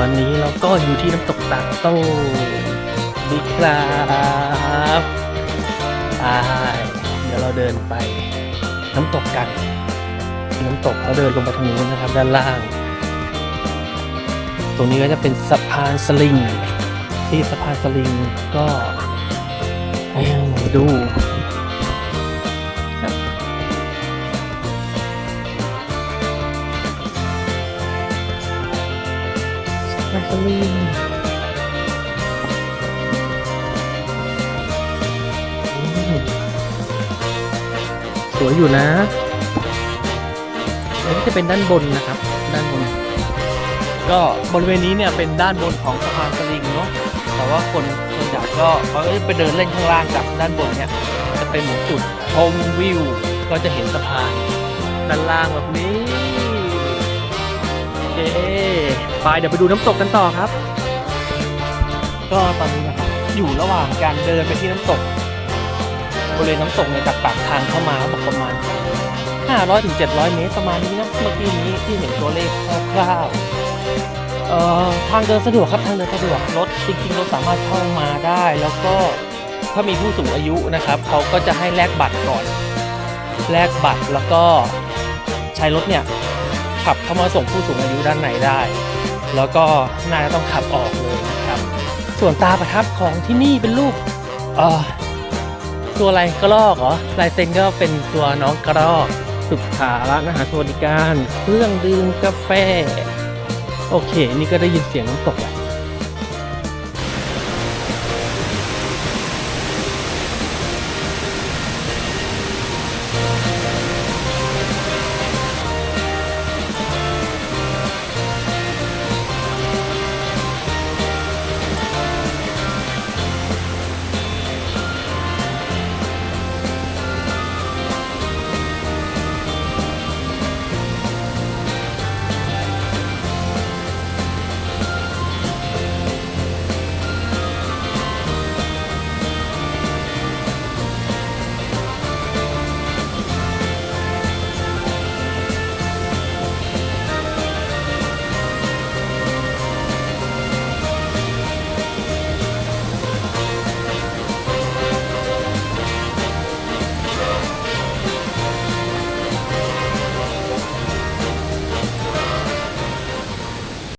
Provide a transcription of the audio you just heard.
อนนี้เราก็อยู่ที่น้ำตกตาโต้ดีครับไปเดี๋ยวเราเดินไปน้ำตกกัน น้ำตกเราเดินลงไปทางนู้นนะครับ ด้านล่าง ตรงนี้ก็จะเป็นสะพานสลิง ที่สะพานสลิงก็ดู สะพานสลิงอืมสวยอยู่นะอันนี้จะเป็นด้านบนนะครับ ด้านบน ก็บริเวณนี้เนี่ยเป็นด้านบนของสะพานสลิงเนาะ แต่ว่าคนส่วนใหญ่ก็เขาก็ไปเดินเล่นข้างล่างจากด้านบนเนี่ยจะเป็นหมือนจุดชมวิว ก็จะเห็นสะพานด้านล่างแบบนี้โอเค ไปเดี๋ยวไปดูน้ำตกกันต่อครับ ก็ตอนนี้นะครับอยู่ระหว่างการเดินไปที่น้ำตกบริเวณน้ำตกเนี่ยจากปากทางเข้ามาบอกประมาณ 500ถึง700 เมตรประมาณนี้นะเมื่อกี้นี้ที่เห็นตัวเลขคร่าวๆเอ่อทางเดินสะดวกครับทางเดินสะดวกรถจริงๆรถสามารถเข้ามาได้ แล้วก็ถ้ามีผู้สูงอายุนะครับเขาก็จะให้แลกบัตรก่อนแลกบัตรแล้วก็ใช้รถเนี่ยขับเข้ามาส่งผู้สูงอายุด้านในได้ แล้วก็น่าจะต้องขับออกเลยนะครับ ส่วนตาประทับของที่นี่เป็นรูปตัวอะไรกระรอกเหรอลายเซ็นก็เป็นตัวน้องกระรอกสุขาร้านอาหารสวัสดิการ เครื่องดื่มกาแฟ โอเค นี่ก็ได้ยินเสียงน้ำตกแล้ว